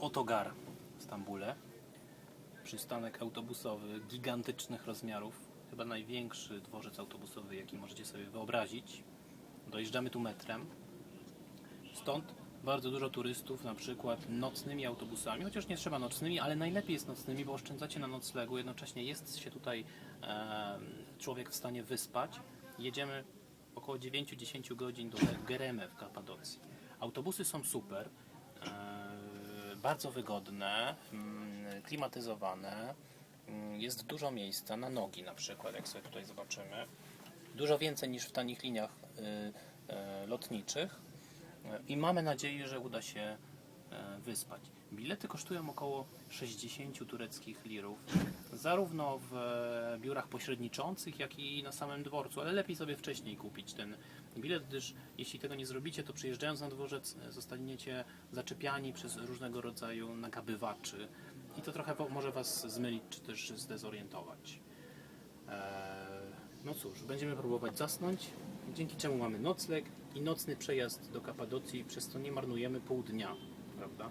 Otogar w Stambule. Przystanek autobusowy gigantycznych rozmiarów. Chyba największy dworzec autobusowy, jaki możecie sobie wyobrazić. Dojeżdżamy tu metrem. Stąd bardzo dużo turystów, na przykład nocnymi autobusami, chociaż nie trzeba nocnymi, ale najlepiej jest nocnymi, bo oszczędzacie na noclegu, jednocześnie jest się tutaj e, człowiek w stanie wyspać. Jedziemy około 9-10 godzin do Gereme w Kapadocji. Autobusy są super, e, bardzo wygodne, mm, klimatyzowane, mm, jest dużo miejsca na nogi na przykład, jak sobie tutaj zobaczymy. Dużo więcej niż w tanich liniach y, y, lotniczych i mamy nadzieję, że uda się wyspać. Bilety kosztują około 60 tureckich lirów, zarówno w e, biurach pośredniczących, jak i na samym dworcu, ale lepiej sobie wcześniej kupić ten bilet, gdyż jeśli tego nie zrobicie, to przyjeżdżając na dworzec e, zostaniecie zaczepiani przez różnego rodzaju nagabywaczy. I to trochę może Was zmylić, czy też zdezorientować. No cóż, będziemy próbować zasnąć, dzięki czemu mamy nocleg i nocny przejazd do Kapadocji, przez co nie marnujemy pół dnia, prawda?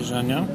Gdzie Żania?